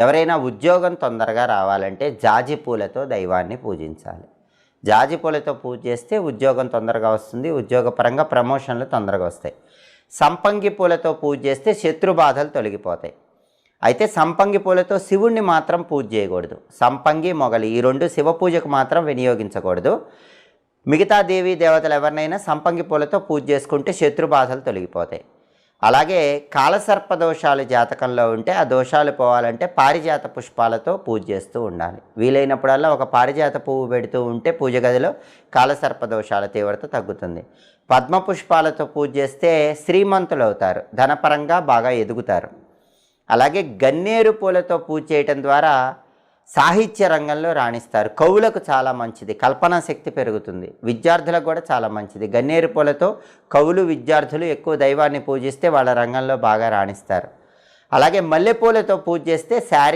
ఎవరైనా ఉద్యోగం తొందరగా రావాలంటే జాజి పూలతో దైవాన్ని పూజించాలి. జాజి పూలతో పూజ చేస్తే ఉద్యోగం తొందరగా వస్తుంది ఉద్యోగపరంగా ప్రమోషన్లు తొందరగా వస్తాయి. సంపంగి పూలతో పూజ చేస్తే శత్రు బాధలు తొలగిపోతాయి. అయితే సంపంగి పూలతో శివుణ్ణి మాత్రం పూజ చేయకూడదు. సంపంగి మొగలి ఈ రెండు శివ పూజకు మాత్రం వినియోగించకూడదు. మిగతా దేవీ దేవతలు ఎవరినైనా సంపంగి పూలతో పూజ చేసుకుంటే శత్రు బాధలు తొలగిపోతాయి. అలాగే కాలసర్ప దోషాలు జాతకంలో ఉంటే ఆ దోషాలు పోవాలంటే పారిజాత పుష్పాలతో పూజ చేస్తూ ఉండాలి. వీలైనప్పుడల్లా ఒక పారిజాత పువ్వు పెడుతూ ఉంటే పూజ గదిలో కాలసర్ప దోషాల తీవ్రత తగ్గుతుంది. పద్మ పుష్పాలతో పూజ చేస్తే శ్రీమంతులు అవుతారు ధనపరంగా బాగా ఎదుగుతారు. అలాగే గన్నేరు పూలతో పూజ చేయటం ద్వారా సాహిత్య రంగంలో రాణిస్తారు. కవులకు చాలా మంచిది. కల్పనా శక్తి పెరుగుతుంది. విద్యార్థులకు కూడా చాలా మంచిది. గన్నేరు పూలతో కవులు విద్యార్థులు ఎక్కువ దైవాన్ని పూజిస్తే వాళ్ళ రంగంలో బాగా రాణిస్తారు. అలాగే మల్లెపూలతో పూజ చేస్తే శారీ